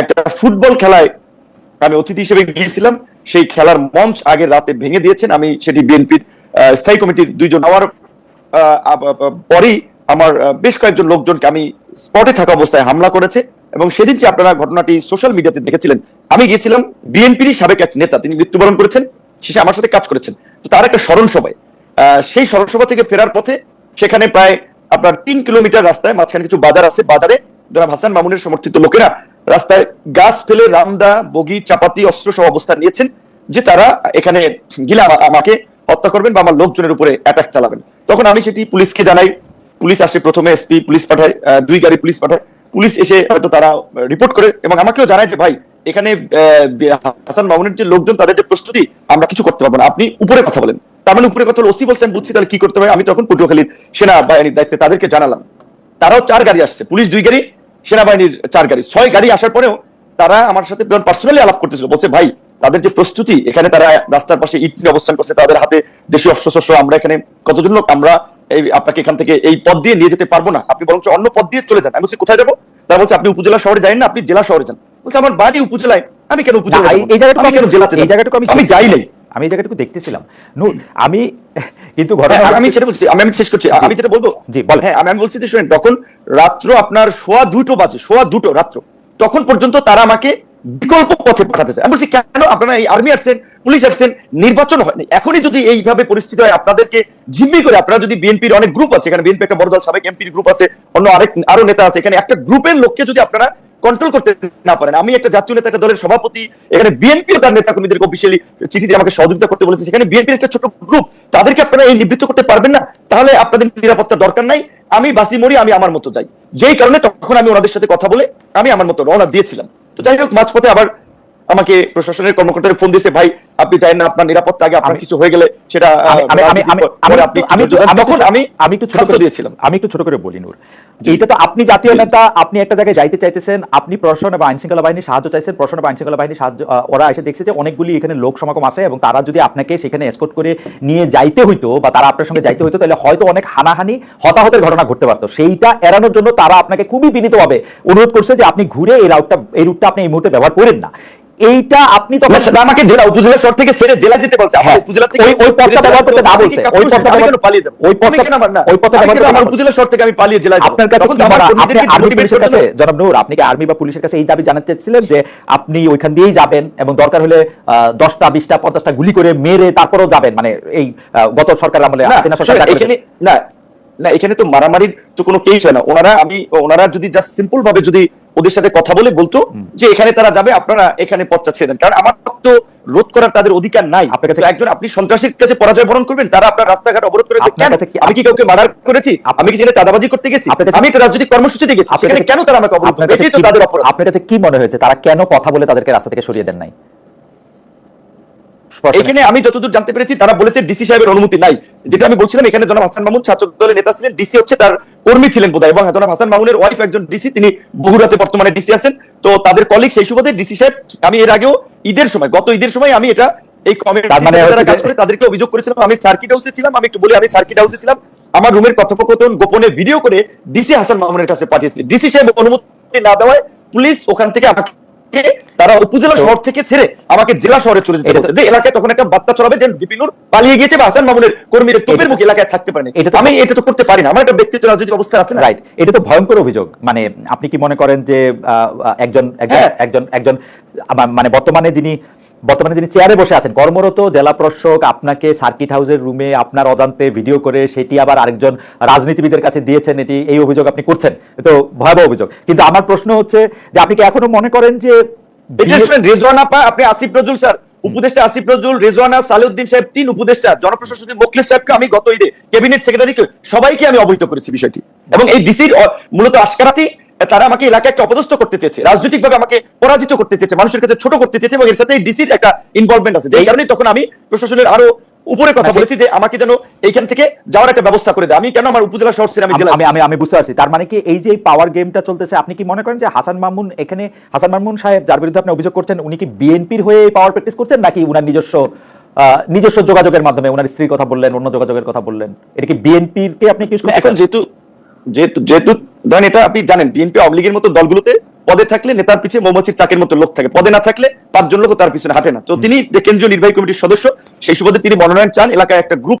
একটা ফুটবল খেলায় আমি অতিথি হিসেবে গিয়েছিলাম, সেই খেলার মঞ্চ আগের রাতে ভেঙে দিয়েছেন। আমি সেটি বিএনপির স্থায়ী কমিটির দুইজন পরেই আমার বেশ কয়েকজন লোকজনকে আমি স্পটে থাকা অবস্থায় হামলা করেছে। এবং সেদিন যে আপনারা ঘটনাটি সোশ্যাল মিডিয়াতে দেখেছিলেন, আমি গিয়েছিলাম বিএনপির সাবেক এক নেতা, তিনি মৃত্যুবরণ করেছেন, শেষে আমার সাথে কাজ করেছেন। তো তার একটা স্মরণ সভায় সেই স্মরণ সভা থেকে ফেরার পথে সেখানে প্রায় আপনার তিন কিলোমিটার রাস্তায়, মাঝখানে কিছু বাজার আছে, বাজারে জনাব হাসান মামুনের সমর্থিত লোকেরা রাস্তায় গাছ ফেলে রামদা, বগি, চাপাতি অস্ত্র সহ অবস্থান নিয়েছেন, যে তারা এখানে গিলে আমা- আমাকে হত্যা করবেন বা আমার লোকজনের উপরে অ্যাটাক চালাবেন। তখন আমি সেটি পুলিশকে জানাই। পুলিশ আসে প্রথমে এসপি পুলিশ পাঠায় দুই গাড়ি পুলিশ পাঠায়। পুলিশ এসে হয়তো তারা রিপোর্ট করে এবং আমাকেও জানায় যে, ভাই, এখানে হাসান মামুনের যে লোকজন, তাদের যে প্রস্তুতি, আমরা কিছু করতে পারব না। আপনি উপরে কথা বলেন। তার মানে উপরে কথা হলো ওসি বলছেন বুঝছি তাহলে কি করতে হবে? আমি তখন পটুয়াখালীর সেনা বাহিনীর দায়িত্বে তাদেরকে জানালাম। তারাও চার গাড়ি আসছে পুলিশ দুই গাড়ি সেনাবাহিনীর চার গাড়ি। ছয় গাড়ি আসার পরেও তারা আমার সাথে পার্সোনালি আলাপ করতেছিল বলছে ভাই তাদের যে প্রস্তুতি এখানে তারা রাস্তার পাশে ইট অবস্থান করছে তাদের হাতে দেশীয় অস্ত্র শস্ত্র আমরা এখানে কতজন লোক আমরা এই আপনাকে এখান থেকে এই পথ দিয়ে নিয়ে যেতে পারব না। আপনি বরঞ্চ অন্য পথ দিয়ে চলে যান। আমি বলছি কোথায় যাব? তারা বলছে আপনি উপজেলা শহরে যাই না আপনি জেলা শহরে যান। বলছে আমার বাড়ি উপজেলায় আমি কেন উপজেলা এই- জায়গাটুকু আমি কেন জেলাতে আমি যাই নাই। আমি এই জায়গাটুকু দেখতেছিলাম। নূর আমি কিন্তু ঘটনা হ্যাঁ, আমি সেটা বলছি আমি আমি শেষ করছি। আমি যেটা বলব জি, বলেন। হ্যাঁ আমি আমি বলছি যে শুনেন তখন রাত্র আপনার সোয়া দুটো বাজে সোয়া দুটো রাত্র তখন পর্যন্ত তারা আমাকে বিকল্প পথে পাঠাতে চায় আমি বলছি কেন আপনারা এই আর্মি আসছেন পুলিশ আসছেন নির্বাচন হয়নি? এখনই যদি এইভাবে পরিস্থিতি হয় আপনাদেরকে জিম্মি করে আপনারা যদি বিএনপির অনেক গ্রুপ আছে এখানে বিএনপি একটা বড় দল সাবেক এমপির গ্রুপ আছে অন্য আরেক আরও নেতা আছে এখানে একটা গ্রুপের লোককে যদি আপনারা কন্ট্রোল করতে না পারেন। আমি একটা জাতীয় নেতা, একটা দলের সভাপতি, এখানে বিএনপি তার নেতা কর্মীদেরকে অফিসিয়ালি চিঠি দিয়ে আমাকে সহযোগিতা করতে বলেছে। সেখানে বিএনপির একটা ছোট গ্রুপ তাদেরকে আপনারা এই নিবৃত্ত করতে পারবেন না, তাহলে আপনাদের নিরাপত্তার দরকার নাই। আমি বাসি মরি, আমি আমার মতো যাই। যেই কারণে তখন আমি ওনাদের সাথে কথা বলে আমি আমার মতো রওনা দিয়েছিলাম। তো যাই হোক, মাঝপথে আবার আমাকে প্রশাসনের কর্মকর্তারা ফোন দিয়েছে ভাই আপনি জানেন না আপনার নিরাপত্তা আগে আপনার কিছু হয়ে গেলে সেটা আমি আমি আমি একটু ছোট করে দিয়েছিলাম। আমি একটু ছোট করে বলি নূর। এইটা তো আপনি জাতীয় নেতা আপনি একটা জায়গায় যাইতে চাইতেছেন আপনি প্রশাসন এবং আইন শৃঙ্খলা বাহিনী সাহায্য চাইছেন প্রশাসন এবং আইন শৃঙ্খলা বাহিনী সাহায্য ওরা এসে দেখছে যে অনেকগুলি এখানে লোক সমাগম আছে এবং তারা যদি আপনাকে সেখানে এসকোর্ট করে নিয়ে যাইতে হইতো বা তারা আপনার সঙ্গে যাইতে হইতো তাহলে হয়তো অনেক হানাহানি হতাহতের ঘটনা ঘটতে পারতো। সেইটা এড়ানোর জন্য তারা আপনাকে খুবই বিনীতভাবে অনুরোধ করছে যে আপনি ঘুরে এই রাউটটা এই রুটটা আপনি এই মুহূর্তে ব্যবহার করেন না। এইটা আপনি তখন আমাকে জেলা উপজেলা শহর থেকে ছেড়ে জেলা যেতে বলছে আমার হ্যাঁ, উপজেলা থেকে ওই- ওই পথটা ব্যবহার করতে না বলছে। ওই পথটা আমি ব্যবহার- কেন পালিয়ে যাব? ওই পথটা- কেন আমার- না, ওই পথটা ব্যবহার আমার উপজেলা শহর থেকে আমি পালিয়ে জেলায় যাব? আপনার কাছে কি তো আমার আপনি আর্মি পুলিশের কাছে জনাব নূর আপনি কি আর্মি বা পুলিশের কাছে এই দাবি জানাতে চাচ্ছিলেন যে আপনি ওইখান দিয়েই যাবেন এবং দরকার হলে আহ, দশটা বিশটা পঞ্চাশটা গুলি করে মেরে তারপরেও যাবেন মানে এই গত সরকার আমলে না, হাসিনা সরকার। এখানে না না এখানে তো মারামারির তো কোনো কেস হয় না ওনারা আমি ওনারা যদি জাস্ট সিম্পল ভাবে যদি ওদের সাথে কথা বলে বলতো যে এখানে তারা যাবে আপনারা এখানে পথটা ছেড়ে দেন। কারণ আমার তো রোধ করার তাদের অধিকার নাই। আপনার কাছে- একজন আপনি সন্ত্রাসীর কাছে পরাজয় বরণ করবেন তারা আপনার রাস্তাঘাট অবরোধ করে আমি কি কাউকে মার্ডার করেছি? আমি কি সেখানে চাঁদাবাজি করতে গেছি? আমি একটা রাজনৈতিক কর্মসূচিতে গেছি। সেখানে কেন তারা আমাকে অবরোধ আপনার করবে? কাছে এটাই তো কি- তাদের অপরাধ। আপনার কাছে কি মনে হয়েছে? তারা কেন কথা বলে তাদেরকে রাস্তা থেকে সরিয়ে দেন নাই? এখানে আমি যতদূর জানতে পেরেছি তারা বলেছে ডিসি সাহেবের অনুমতি নাই। যেটা আমি বলছিলাম এখানে জনাব হাসান মামুন ছাত্র দলের নেতা ছিলেন ডিসি হচ্ছে তার কর্মী ছিলেন বোধহয় এবং জনাব হাসান মামুনের ওয়াইফ একজন ডিসি তিনি বগুড়াতে বর্তমানে ডিসি আছেন। তো তাদের কলিগ সেই সুবাদে ডিসি সাহেব আমি এর আগেও ঈদের সময় গত ঈদের সময় আমি এটা এই কমিটির তার মানে কাজ করে তাদেরকে অভিযোগ করেছিলাম আমি সার্কিট হাউসে ছিলাম আমি একটু বলি আমি সার্কিট হাউসে ছিলাম আমার রুমের কথোপকথন গোপনে ভিডিও করে ডিসি হাসান মামুনের কাছে পাঠিয়েছি। ডিসি সাহেব অনুমতি না দেওয়ায় পুলিশ ওখান থেকে আমাকে তারা উপজেলা শহর থেকে ছেড়ে আমাকে জেলা শহরে চলে যেতে হচ্ছে যে এলাকায় তখন একটা বার্তা ছড়াবে যে বিপিনুর পালিয়ে গিয়েছে বা হাসান মামুনের কর্মীরা তোপের মুখ এলাকায় থাকতে পারেনি। এটা আমি এটা তো করতে পারি না। আমার একটা ব্যক্তিগত রাজনৈতিক অবস্থা আছে রাইট এটা তো ভয়ঙ্কর অভিযোগ। মানে আপনি কি মনে করেন যে একজন একজন হ্যাঁ। একজন একজন মানে বর্তমানে যিনি বর্তমানে যিনি চেয়ারে বসে আছেন, কর্মরত জেলা প্রশাসক আপনাকে সার্কিট হাউসের রুমে আপনার অজান্তে ভিডিও করে সেটি আবার আরেকজন রাজনীতিবিদের কাছে দিয়েছেন, এটি এই অভিযোগ আপনি করছেন। তো ভয়াবহ অভিযোগ। কিন্তু আমার প্রশ্ন হচ্ছে যে আপনি কি এখনও মনে করেন যে আপনি আসিফ নজরুল স্যার, উপদেষ্টা আসিফ নজরুল রেজওয়ানা সাহেব তিন উপদেষ্টা জনপ্রশাসন মোখলেস সাহেবকে আমি গত ঈদে ক্যাবিনেট সেক্রেটারিকে সবাইকে আমি অবহিত করেছি বিষয়টি। এবং এই ডিসির মূলত আশকারাতি তারা আমাকে এলাকায় একটা অপদস্থ করতে চেয়েছে রাজনৈতিকভাবে আমাকে পরাজিত করতে চেয়েছে মানুষের কাছে ছোট করতে চেয়েছে এবং এর সাথে ডিসির একটা ইনভলভমেন্ট আছে। যেই কারণে তখন আমি প্রশাসনের আরও উপরে কথা আচ্ছা। বলেছি যে আমাকে যেন এইখান থেকে যাওয়ার একটা ব্যবস্থা করে দেয়। আমি কেন আমার উপজেলা শহর ছেড়ে আমি আমি আমি বুঝতে পারছি। তার মানে কি এই যে পাওয়ার গেমটা চলতেছে আপনি কি মনে করেন যে হাসান মামুন এখানে হাসান মামুন সাহেব যার বিরুদ্ধে আপনি অভিযোগ করছেন উনি কি বিএনপির হয়ে পাওয়ার প্র্যাকটিস করছেন নাকি উনার নিজস্ব আহ, নিজস্ব যোগাযোগের মাধ্যমে উনার স্ত্রীর কথা বললেন অন্য যোগাযোগের কথা বললেন? এটা কি বিএনপির কে আপনি কি এখন যেহেতু যেহেতু যেহেতু ধরেন এটা আপনি জানেন বিএনপি আওয়ামী লীগের মতো দলগুলোতে পদে থাকলে নেতার পিছিয়ে মৌমাছির চাকের মতো লোক থাকে। পদে না থাকলে পাঁচজন লোক তার পিছনে হাঁটে না। তো তিনি কেন্দ্রীয় নির্বাহী কমিটির সদস্য সেই সুবাদে তিনি মনোনয়ন চান এলাকায় একটা গ্রুপ